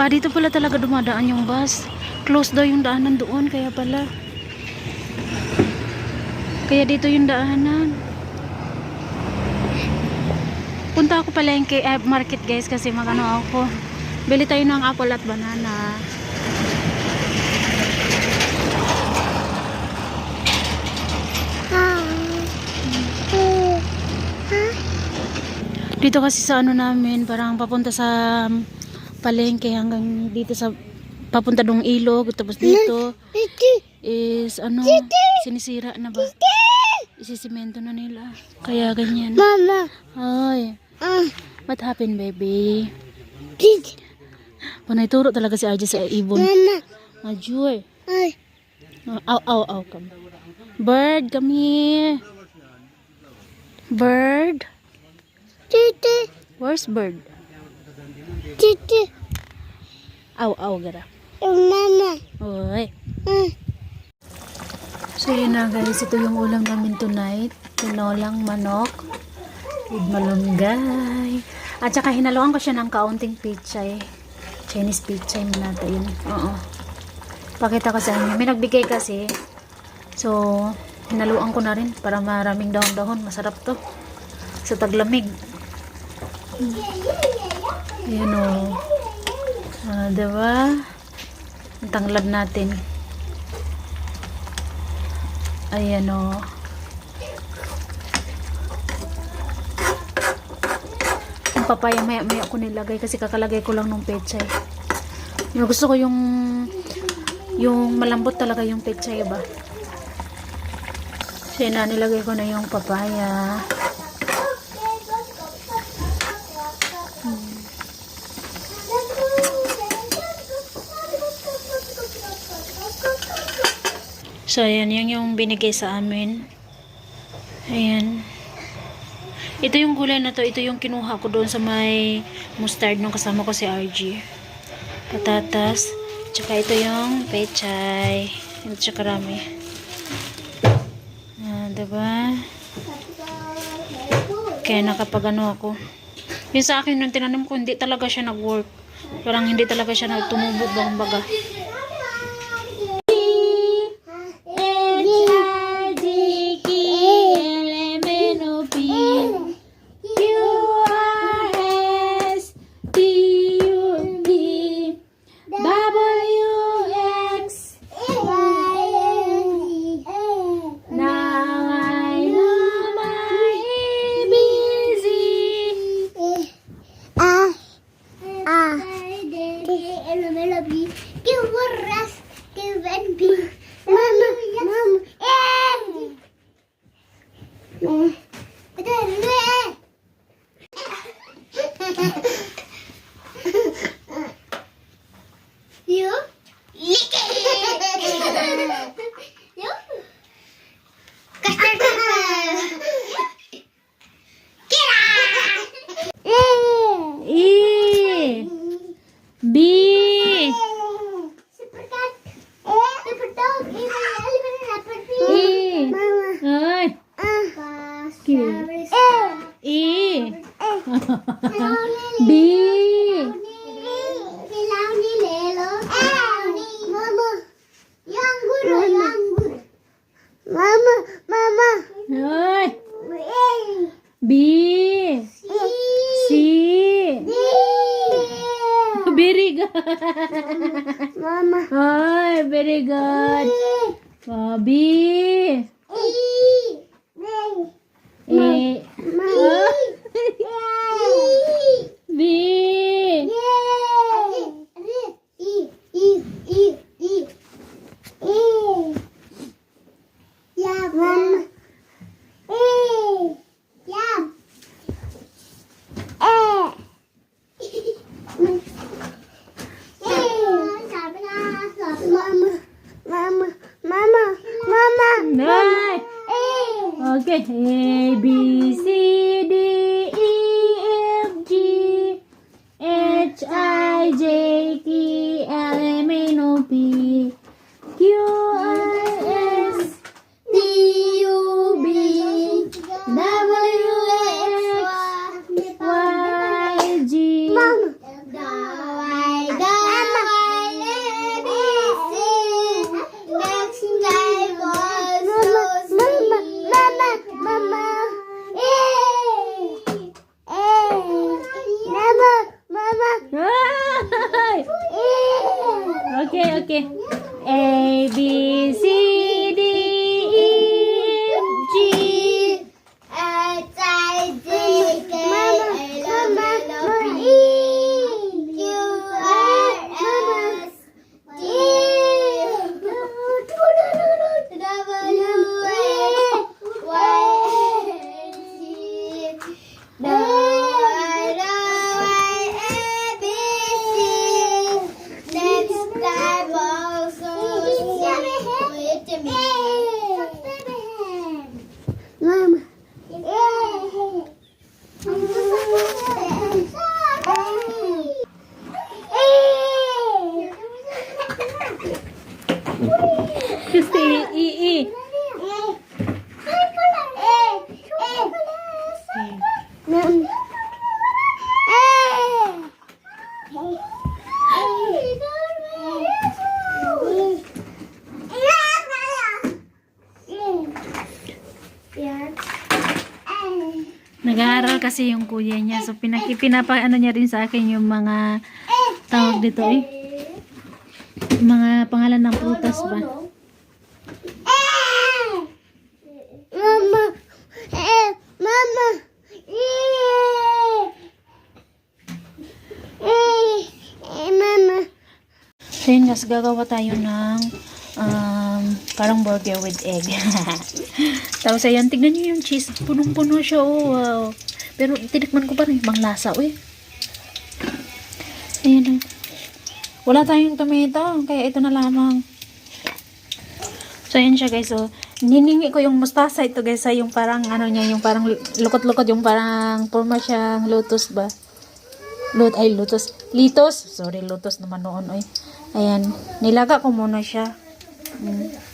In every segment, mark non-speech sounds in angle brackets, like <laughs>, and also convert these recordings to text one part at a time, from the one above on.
ah, dito pala talaga dumadaan yung bus. Close daw yung daanan doon, kaya pala. Kaya dito yung daanan. Punta ako pala yung eh, market guys kasi magano ako. Bili tayo ng apple at banana. Dito kasi sa ano namin, parang papunta sa palengke hanggang dito sa papunta dong ilog tapos dito is ano sinisira na ba isisimento na nila kaya ganyan Mama. ay Ah. what happened baby panay turo talaga si RJ sa ibon Mama. Ajoy. Ay. Aw, aw, aw, come. Bird, come here. Bird. Titi. Where's bird? Titi. Aw, aw, gara. Mama. Oy. Ah. So yun na guys, ito yung ulam namin tonight. Tinolang manok with malunggay. At saka hinaluan ko siya ng kaunting pichay. Chinese pichay man natin yun. Oo. Pakita ko sa inyo. May nagbigay kasi. So, hinaluan ko na rin para maraming dahon-dahon. Masarap to. Sa taglamig. Ayan o. Ah, diba? Ang tanglad natin. Ayan o. Yung papaya maya maya ko nilagay kasi kakalagay ko lang nung pechay. Yung gusto ko yung yung malambot talaga yung pechay ba. Yun na nilagay ko na yung papaya. So ayan, yan yung binigay sa amin. Ayan. Ito yung gulay na to, ito yung kinuha ko doon sa may mustard nung kasama ko si RG. Patatas. Tsaka ito yung pechay. Ito siya karami. Ah, diba? Kaya nakapag ano ako. Yung sa akin nung tinanim ko, hindi talaga siya nag-work. Parang hindi talaga siya nagtumubo bang baga. <laughs> B. Nag-aaral kasi yung kuya niya. So, pinaki, pinapa, ano niya rin sa akin yung mga tawag dito eh. Yung Mga pangalan ng prutas ba? Mama. Eh. Mama. Eh. Eh. Eh. Mama. So yun gagawa tayo ng um, parang burger with egg. <laughs> Tapos ayan, tignan niyo yung cheese. Punong-puno siya, oh, wow. Pero tinikman ko pa rin, ibang lasa, eh. Ayan, oh. Wala tayong tomato, kaya ito na lamang. So, ayan siya guys. So, niningi ko yung mustasa ito guys. ah, Yung parang, ano niya, yung parang lukot-lukot, yung parang forma siyang lotus ba? Lut ay, lotus. Litos. Sorry, lotus naman noon. Oy. Ayan. Nilaga ko muna siya. Mm.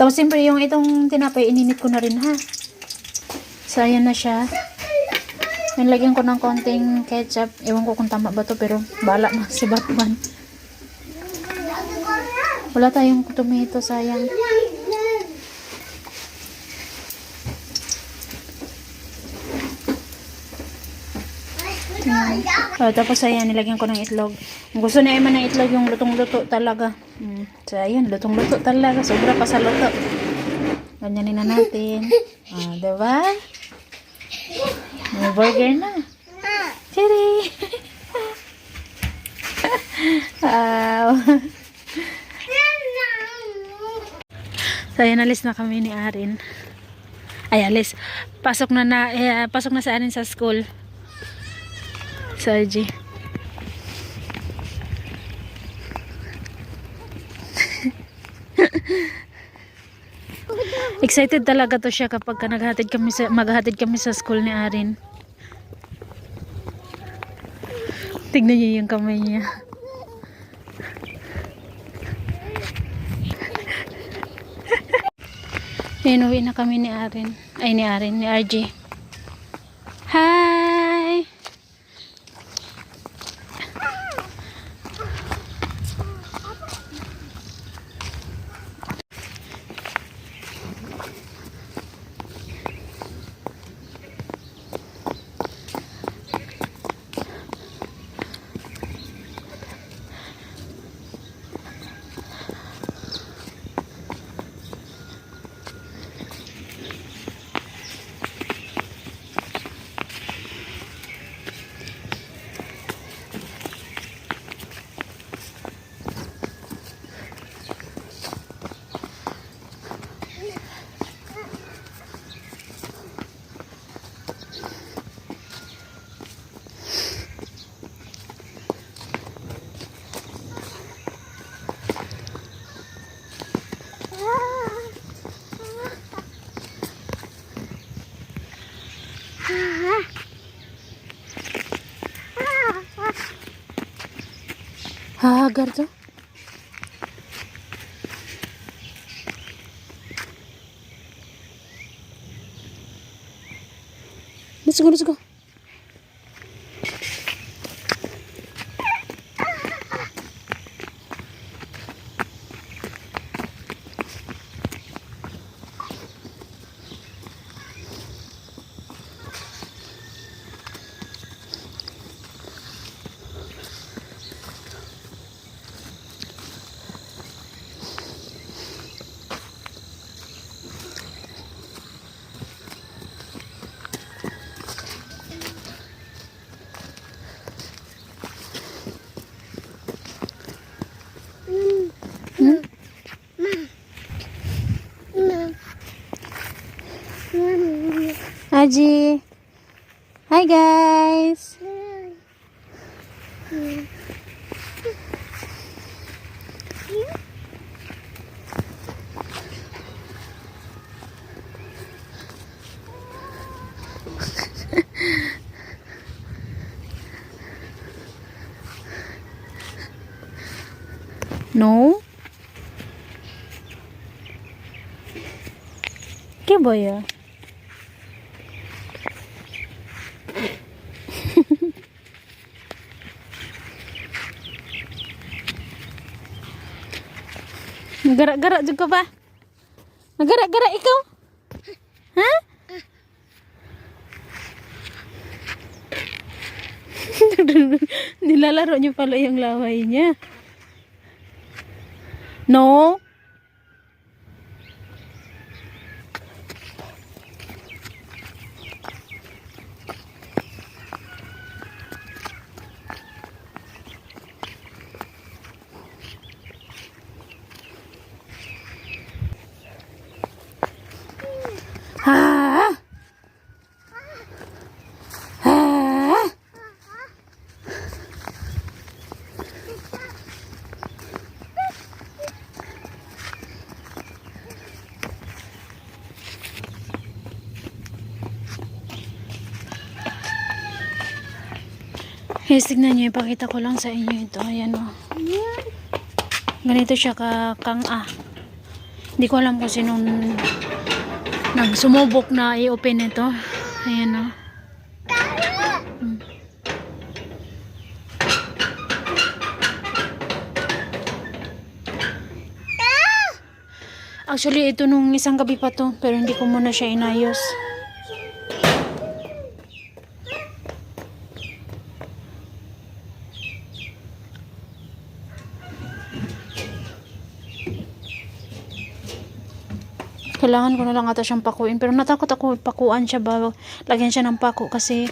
Tapos, siyempre, yung itong tinapay, ininit ko na rin, ha? So, ayan na siya. Nilagyan ko ng konting ketchup. Ewan ko kung tama ba to, pero bala na <laughs> si Batman. Wala tayong tomato, sayang. Oh, tapos ayan, nilagyan ko ng itlog. Gusto ni Emma ng itlog, yung lutong-luto talaga. Mm. So, ayan, lutong-luto talaga. Sobra pa sa luto. Ganyanin na natin. Ah, diba? May burger na. Cherry! <laughs> wow! So, ayan, alis na kami ni Arin. Ay, alis. Pasok na na, eh, pasok na sa Arin sa school. Sa. Excited talaga to siya kapag ka naghatid kami sa, maghatid kami sa school ni Arin. Tignan niyo yung kamay niya. Inuwi na kami ni Arin. Ay, ni Arin, ni RG. હા હા ઘર જાઉં let's go let's go Reggie. Hi guys. no. Que boia. A? Nagara-gara juga ba? Nagara-gara ikaw? Ha? <laughs> Nilalaro niyo pala yung laway niya. No? Guys, tignan nyo, ipakita ko lang sa inyo ito. Ayan o. Ganito siya ka kang ah. Hindi ko alam kung sinong nagsumubok na i-open ito. Ayan o. Hmm. Actually, ito nung isang gabi pa to. Pero hindi ko muna siya inayos. Kailangan ko na lang ata siyang pakuin. Pero natakot ako pakuan siya ba. Lagyan siya ng paku kasi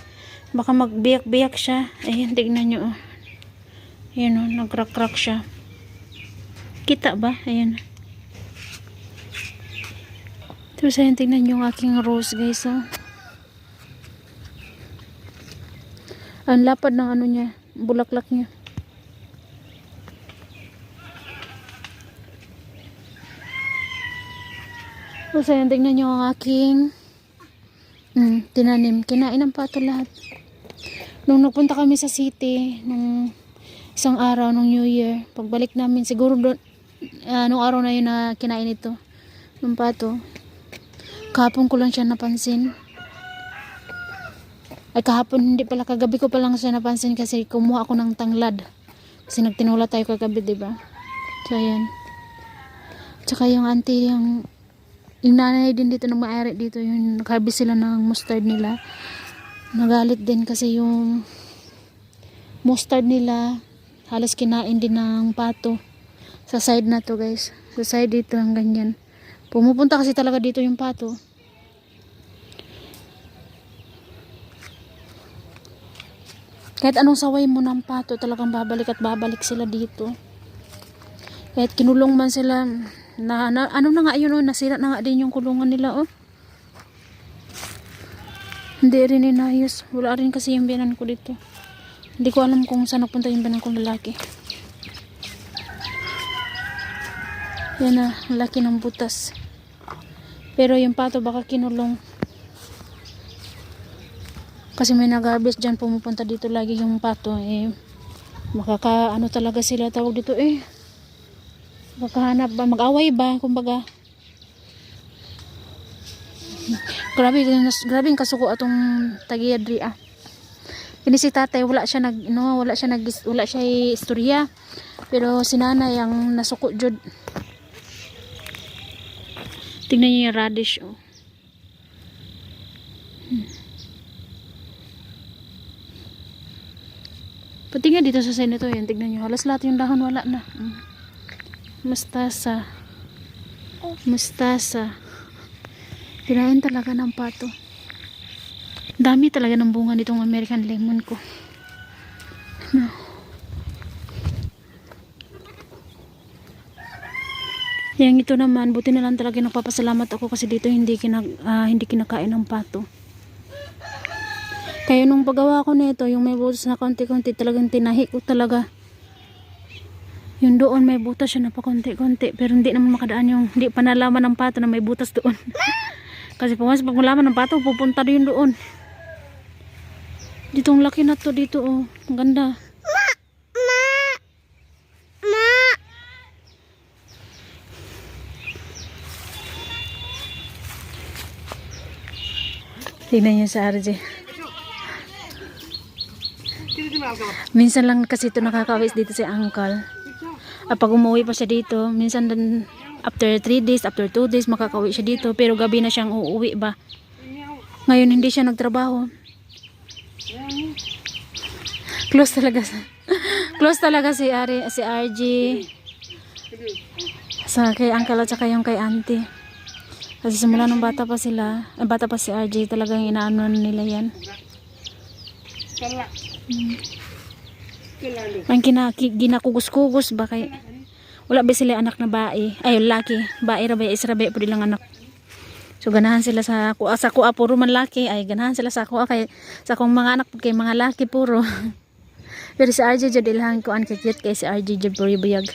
baka magbiyak-biyak siya. Ayan, tignan nyo. Oh. Ayan o, oh, nagkrak-krak siya. Kita ba? Ayan. Tapos ayan, tignan nyo yung aking rose guys. Oh. Ang lapad ng ano niya. Bulaklak niya. So, ayan, tignan nyo ang aking mm, tinanim. Kinain ng pato lahat. Nung nagpunta kami sa city, nung isang araw, nung New Year, pagbalik namin, siguro doon, ah, nung araw na yun na kinain ito, ng pato, kahapon ko lang siya napansin. Ay, kahapon, hindi pala, kagabi ko pa lang siya napansin kasi kumuha ako ng tanglad. Kasi nagtinula tayo kagabi, di ba? So, ayan. Tsaka yung auntie, yung yung nanay din dito nang may dito yung nagharvest sila ng mustard nila. Nagalit din kasi yung mustard nila. Halos kinain din ng pato. Sa side na to guys. Sa side dito ang ganyan. Pumupunta kasi talaga dito yung pato. Kahit anong saway mo ng pato talagang babalik at babalik sila dito. Kahit kinulong man sila na, na ano na nga yun oh, nasira na nga din yung kulungan nila oh. Hindi rin inayos. Wala rin kasi yung biyanan ko dito. Hindi ko alam kung saan napunta yung biyanan kong lalaki. Yan na, laki ng butas. Pero yung pato baka kinulong. Kasi may nag-harvest dyan, pumupunta dito lagi yung pato. Eh, makaka, ano talaga sila tawag dito eh. Makakahanap ba, mag-away ba, kumbaga. Grabe, grabe kasuko atong tagiyadri ah. Kini si tatay, wala siya nag, no, wala siya nag, wala siya istorya. Pero si nanay ang nasuko jud. Tingnan niyo yung radish oh. Hmm. Pati nga dito sa senito yun, tignan nyo, halos lahat yung dahon wala na. Mm. Mustasa. Mustasa. Tirayan talaga ng pato. Dami talaga ng bunga nitong American lemon ko. No. Yang ito naman, buti na lang talaga nagpapasalamat ako kasi dito hindi, kinag, ah, hindi kinakain ng pato. Kaya nung paggawa ko nito, yung may butas na konti-konti, talagang tinahi ko talaga. Yung doon may butas siya na pa konti-konti, pero hindi naman makadaan yung, hindi pa nalaman ng pato na may butas doon. <laughs> Kasi pag mas pag malaman ng pato, pupunta din doon. Ditong laki na to dito, oh. Ang ganda. Ma! Tingnan niyo sa RJ. Minsan lang kasi ito nakakawis dito si Uncle. At pag umuwi pa siya dito, minsan din after 3 days, after 2 days makakauwi siya dito pero gabi na siyang uuwi ba. Ngayon hindi siya nagtrabaho. Close talaga sa <laughs> Close talaga si Ari, si RG sa kay uncle at saka yung kay auntie. Kasi simula nung bata pa sila, eh, bata pa si RJ, talagang inaano na nila yan. Hmm. Ang kina, ki- ginakugus-kugus ba kay wala ba sila anak na bae? Ay laki. Bae ra ba isa ra ba pud lang anak. So ganahan sila sa kuha sa kuha puro man laki. Ay ganahan sila sa kuha kay sa akong mga anak kay mga laki puro. <laughs> Pero si RJ jud ilhang kuan kay cute kay si RJ jud puro buyag